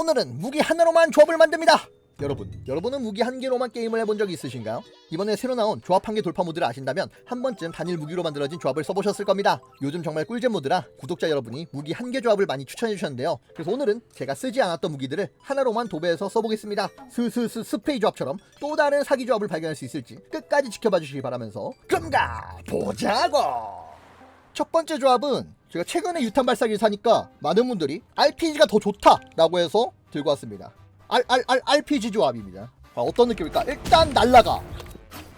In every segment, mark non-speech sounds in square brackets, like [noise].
오늘은 무기 하나로만 조합을 만듭니다. 여러분, 여러분은 무기 한 개로만 게임을 해본 적이 있으신가요? 이번에 새로 나온 조합 한 개 돌파 모드를 아신다면 한 번쯤 단일 무기로 만들어진 조합을 써보셨을 겁니다. 요즘 정말 꿀잼 모드라 구독자 여러분이 무기 한 개 조합을 많이 추천해 주셨는데요. 그래서 오늘은 제가 쓰지 않았던 무기들을 하나로만 도배해서 써보겠습니다. 스스스 스프레이 조합처럼 또 다른 사기 조합을 발견할 수 있을지 끝까지 지켜봐 주시기 바라면서 그런가 보자고! 첫 번째 조합은 제가 최근에 유탄 발사기를 사니까 많은 분들이 RPG가 더 좋다라고 해서 들고 왔습니다. R, R, R, RPG 조합입니다. 아, 어떤 느낌일까? 일단 날라가.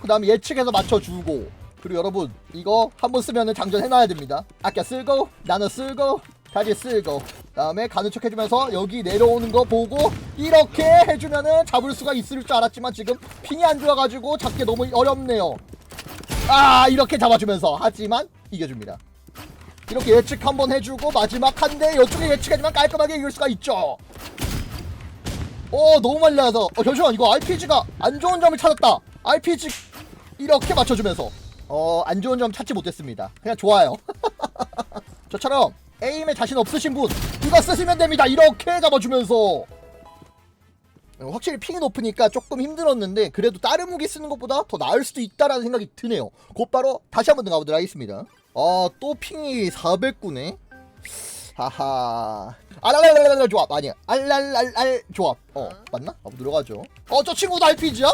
그 다음에 예측해서 맞춰주고. 그리고 여러분 이거 한 번 쓰면은 장전해놔야 됩니다. 아까 쓸고 나는 쓸고 다시 쓸고 다음에 가는 척 해주면서 여기 내려오는 거 보고 이렇게 해주면은 잡을 수가 있을 줄 알았지만 지금 핑이 안 좋아가지고 잡기 너무 어렵네요. 아 이렇게 잡아주면서 하지만 이겨줍니다. 이렇게 예측 한번 해주고 마지막 한대 이쪽에 예측해주면 깔끔하게 이길 수가 있죠. 어 너무 나서 어 잠시만 이거 RPG가 안 좋은 점을 찾았다. RPG 이렇게 맞춰주면서 어 안 좋은 점 찾지 못했습니다. 그냥 좋아요. [laughs] 저처럼 에임에 자신 없으신 분 이거 쓰시면 됩니다. 이렇게 잡아주면서 어, 확실히 핑이 높으니까 조금 힘들었는데 그래도 다른 무기 쓰는 것보다 더 나을 수도 있다라는 생각이 드네요. 곧바로 다시 한번 더 가보도록 하겠습니다. 아 또 핑이 409네. 하하. 알랄랄랄 조합 아니야. 알랄랄랄 조합. 어 맞나? 한번 들어가죠. 어 저 친구도 RPG야?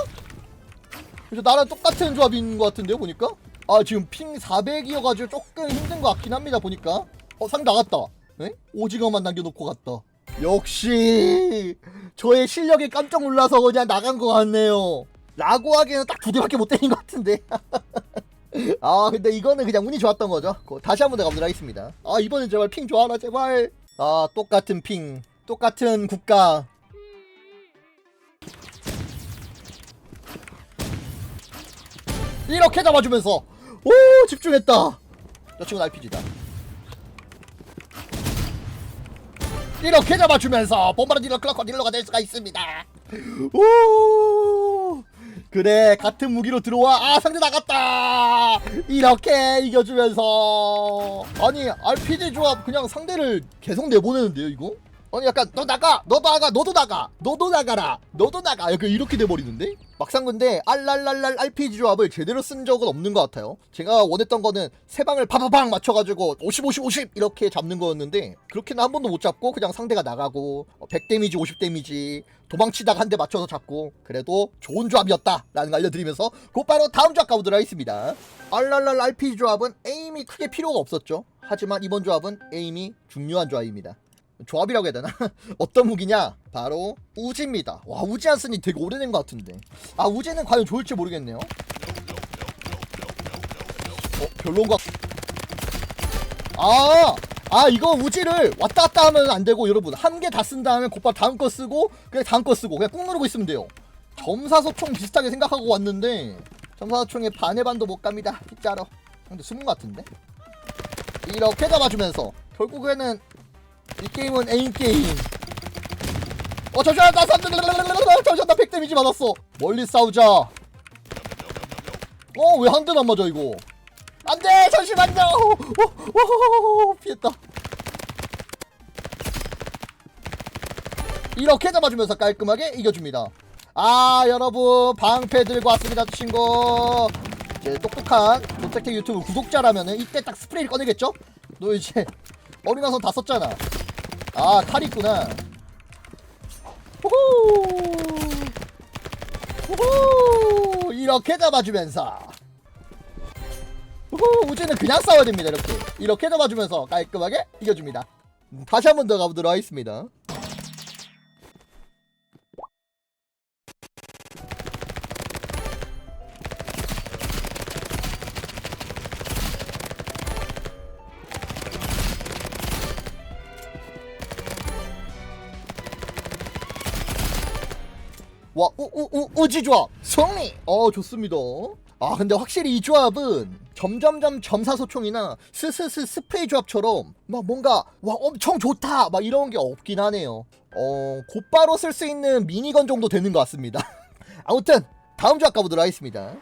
그래서 나랑 똑같은 조합인 것 같은데요 보니까. 아 지금 핑 400이어가지고 조금 힘든 것 같긴 합니다 보니까. 어 상 나갔다. 에? 오징어만 남겨놓고 갔다. 역시 저의 실력에 깜짝 놀라서 그냥 나간 것 같네요. 라고 하기에는 딱두 개밖에 못 때린 것 같은데. [laughs] 아 근데 이거는 그냥 운이 좋았던 거죠. 다시 한 번 더 가보도록 하겠습니다. 아 이번엔 제발 핑 좋아라 제발. 아 똑같은 핑, 똑같은 국가. 이렇게 잡아주면서 오 집중했다. 저 친구 RPG다. 이렇게 잡아주면서 본바르디너 클라커딜러가 될 수가 있습니다. 오 그래 같은 무기로 들어와. 아 상대 나갔다. 이렇게 이겨주면서. 아니 RPG 조합 그냥 상대를 계속 내보내는데요 이거 아니 약간 너 나가! 너도 나가! 너도 나가! 너도 나가라! 너도 나가! 약간 이렇게 돼버리는데? 막상 근데 알랄랄랄 RPG 조합을 제대로 쓴 적은 없는 것 같아요. 제가 원했던 거는 세 방을 파파팡 맞춰가지고 50 50 50 이렇게 잡는 거였는데 그렇게는 한 번도 못 잡고 그냥 상대가 나가고 100 데미지 50 데미지 도망치다가 한 대 맞춰서 잡고 그래도 좋은 조합이었다라는 걸 알려드리면서 곧바로 다음 조합 가보도록 하겠습니다. 알랄랄 RPG 조합은 에임이 크게 필요가 없었죠. 하지만 이번 조합은 에임이 중요한 조합입니다 조합이라고 해야 되나? [laughs] 어떤 무기냐? 바로 우지입니다. 와 우지 안 쓰니 되게 오래된 것 같은데. 아 우지는 과연 좋을지 모르겠네요. 어 별론가? 아, 아 이거 우지를 왔다 갔다 하면 안 되고 여러분 한 개 다 쓴 다음에 곧바로 다음 거 쓰고 그냥 다음 거 쓰고 그냥 꾹 누르고 있으면 돼요. 점사소총 비슷하게 생각하고 왔는데 점사소총의 반의 반도 못 갑니다. 진짜로. 근데 숨은 것 같은데? 이렇게 잡아주면서 결국에는 이 게임은 에임 게임. 어 잠시만 나 삼, 잠시만 나 100 데미지 맞았어. 멀리 싸우자. 어왜 한 대도 안 맞아 이거? 안돼 잠시만요. 오, 오, 오, 피했다. 이렇게 잡아주면서 깔끔하게 이겨줍니다. 아 여러분 방패 들고 왔습니다 친구. 이제 똑똑한 도택트 유튜브 구독자라면은 이때 딱 스프레이를 꺼내겠죠? 너 이제 어린아선 다 썼잖아. 아, 칼 있구나. 호호! 호호! 이렇게 잡아주면서. 호호! 우지는 그냥 싸워야 됩니다, 이렇게. 이렇게 잡아주면서 깔끔하게 이겨줍니다. 음, 다시 한 번 더 가보도록 하겠습니다. 와, 우, 우, 우, 우지 조합! 승리! 어, 좋습니다. 아, 근데 확실히 이 조합은 점점점 점사소총이나 스스스 스프레이 조합처럼 막 뭔가, 와, 엄청 좋다! 막 이런 게 없긴 하네요. 어, 곧바로 쓸 수 있는 미니건 정도 되는 것 같습니다. [laughs] 아무튼, 다음 조합 가보도록 하겠습니다.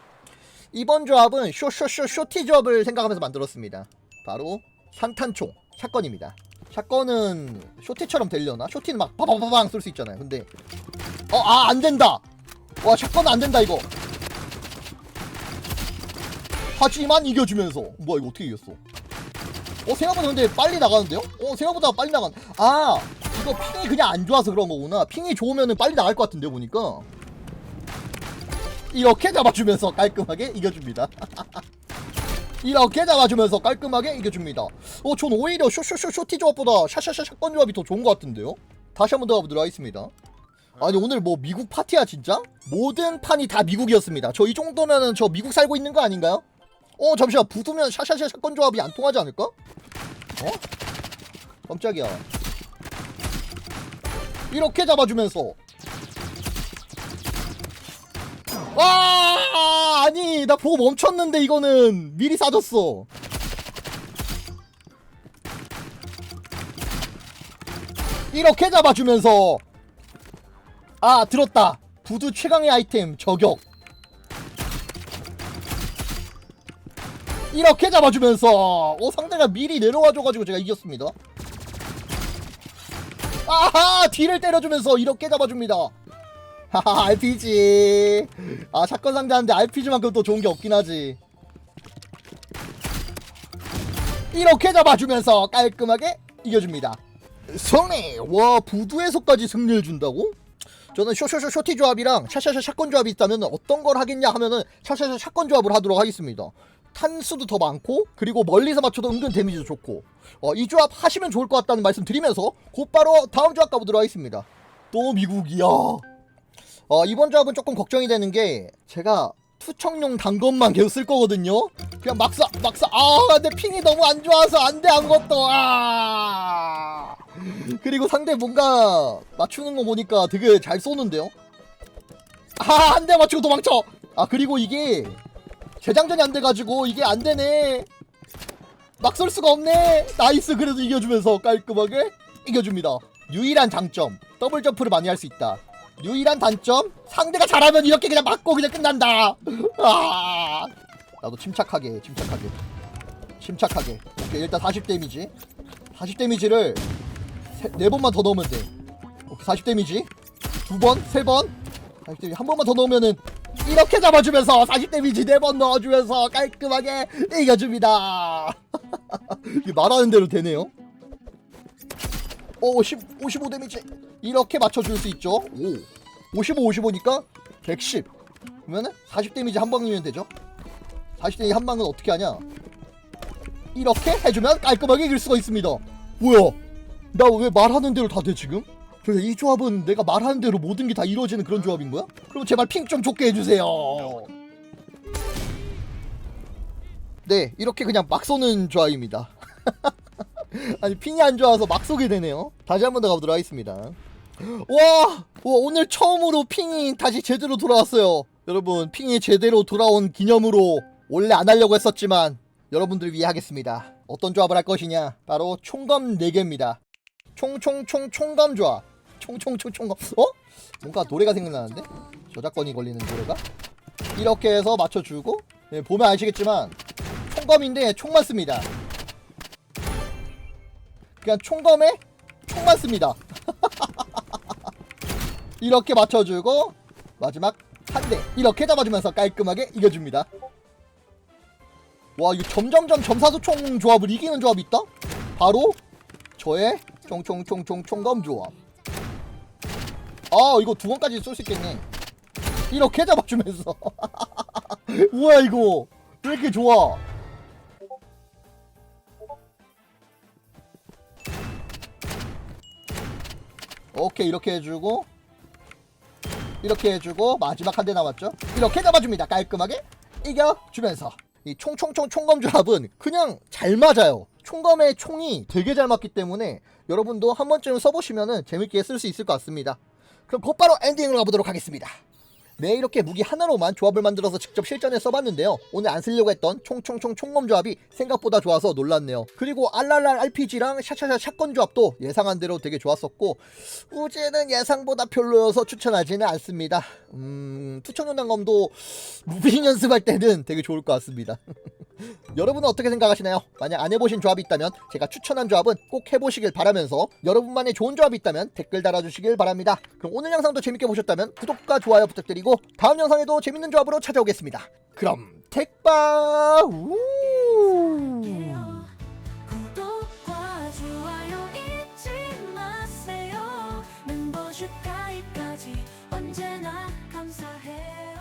이번 조합은 쇼쇼쇼 쇼티 조합을 생각하면서 만들었습니다. 바로 산탄총, 샷건입니다. 샷건은 쇼티처럼 되려나? 쇼티는 막 바바바방 쏠 수 있잖아요. 근데 어 아 안 된다. 와 샷건은 안 된다 이거. 하지만 이겨주면서 뭐야 이거 어떻게 이겼어? 어 생각보다 근데 빨리 나가는데요? 어 생각보다 빨리 나간. 아 이거 핑이 그냥 안 좋아서 그런 거구나. 핑이 좋으면은 빨리 나갈 것 같은데 보니까. 이렇게 잡아주면서 깔끔하게 이겨줍니다. [laughs] 이렇게 잡아주면서 깔끔하게 이겨줍니다. 어, 전 오히려 쇼쇼쇼 쇼티 조합보다 샤샤샤 샷건 조합이 더 좋은 것 같은데요? 다시 한 번 더 가보도록 하겠습니다. 아니 오늘 뭐 미국 파티야 진짜? 모든 판이 다 미국이었습니다. 저 이 정도면은 저 미국 살고 있는 거 아닌가요? 어 잠시만 부두면 샤샤샤 샷건 조합이 안 통하지 않을까? 어? 깜짝이야. 이렇게 잡아주면서 와 나 보고 멈췄는데 이거는 미리 싸졌어. 이렇게 잡아주면서. 아 들었다. 부두 최강의 아이템 저격. 이렇게 잡아주면서. 오 상대가 미리 내려와줘가지고 제가 이겼습니다. 아하! 뒤를 때려주면서 이렇게 잡아줍니다 [laughs] 하하 RPG 아 사건 상대하는데 RPG만큼 또 좋은 게 없긴 하지. 이렇게 잡아주면서 깔끔하게 이겨줍니다. 승리 와 부두에서까지 승리를 준다고? 저는 쇼쇼쇼 쇼티 조합이랑 샤샤샤 샷건 조합이 있다면 어떤 걸 하겠냐 하면은 샤샤샤 샷건 조합을 하도록 하겠습니다. 탄수도 더 많고 그리고 멀리서 맞춰도 은근 데미지도 좋고. 어, 이 조합 하시면 좋을 것 같다는 말씀 드리면서 곧바로 다음 조합 가보도록 하겠습니다. 또 미국이야 어, 이번 조합은 조금 걱정이 되는 게 제가 투척용 단검만 계속 쓸 거거든요. 그냥 막사 막사 아 근데 핑이 너무 안 좋아서 안돼 아무것도 아 그리고 상대 뭔가 맞추는 거 보니까 되게 잘 쏘는데요. 아한 대 맞추고 도망쳐. 아 그리고 이게 재장전이 안 돼가지고 이게 안 되네. 막 쏠 수가 없네. 나이스 그래도 이겨주면서 깔끔하게 이겨줍니다. 유일한 장점 더블 점프를 많이 할 수 있다. 유일한 단점? 상대가 잘하면 이렇게 그냥 맞고 그냥 끝난다. 아. 나도 침착하게 침착하게. 침착하게. 오케이 일단 40 데미지. 40 데미지를 세, 네 번만 더 넣으면 돼. 오케이 40 데미지. 두번세번? 40 데미지. 한 번만 더 넣으면은 이렇게 잡아주면서 40 데미지 네 번 넣어주면서 깔끔하게 이겨줍니다. [laughs] 말하는 대로 되네요. 오, 50, 55 데미지. 이렇게 맞춰줄 수 있죠. 오. 55, 55니까 110. 그러면은 40 데미지 한 방이면 되죠. 40 데미지 한 방은 어떻게 하냐? 이렇게 해주면 깔끔하게 이길 수가 있습니다. 뭐야? 나 왜 말하는 대로 다 돼 지금? 그래서 이 조합은 내가 말하는 대로 모든 게 다 이루어지는 그런 조합인 거야? 그럼 제발 핑 좀 좋게 해주세요. 네, 이렇게 그냥 막 쏘는 조합입니다. [laughs] 아니 핑이 안 좋아서 막 쏘게 되네요. 다시 한번 더 가보도록 하겠습니다. 와, 와 오늘 처음으로 핑이 다시 제대로 돌아왔어요. 여러분 핑이 제대로 돌아온 기념으로 원래 안 하려고 했었지만 여러분들 위해 하겠습니다. 어떤 조합을 할 것이냐? 바로 총검 4개입니다. 총총총 총검 조합. 총총총 총검. 어? 뭔가 노래가 생각나는데? 저작권이 걸리는 노래가? 이렇게 해서 맞춰주고 네, 보면 아시겠지만 총검인데 총만 씁니다. 그냥 총검에 총만 씁니다. 이렇게 맞춰주고 마지막 한 대 이렇게 잡아주면서 깔끔하게 이겨줍니다. 와 이거 점점점 점사수총 조합을 이기는 조합이 있다? 바로 저의 총총총총 총검 조합. 아 이거 두 번까지 쏠 수 있겠네. 이렇게 잡아주면서 [laughs] 뭐야 이거 왜 이렇게 좋아? 오케이 이렇게 해주고 이렇게 해주고 마지막 한 대 남았죠? 이렇게 잡아줍니다. 깔끔하게 이겨주면서. 이 총총총 총검 조합은 그냥 잘 맞아요. 총검의 총이 되게 잘 맞기 때문에 여러분도 한 번쯤 써보시면 재밌게 쓸 수 있을 것 같습니다. 그럼 곧바로 엔딩으로 가보도록 하겠습니다 네 이렇게 무기 하나로만 조합을 만들어서 직접 실전에 써봤는데요. 오늘 안 쓰려고 했던 총총총 총검 조합이 생각보다 좋아서 놀랐네요. 그리고 알랄랄 RPG랑 샤샤샤 샷건 조합도 예상한 대로 되게 좋았었고 우제는 예상보다 별로여서 추천하지는 않습니다. 음 투척용 단검도 무빙 연습할 때는 되게 좋을 것 같습니다 [laughs] 여러분은 어떻게 생각하시나요? 만약 안 해보신 조합이 있다면 제가 추천한 조합은 꼭 해보시길 바라면서 여러분만의 좋은 조합이 있다면 댓글 달아주시길 바랍니다. 그럼 오늘 영상도 재밌게 보셨다면 구독과 좋아요 부탁드리고 다음 영상에도 재밌는 조합으로 찾아오겠습니다. 그럼 택바 우 구독과 좋아요 잊지 마세요 멤버십 가입까지 언제나 감사해요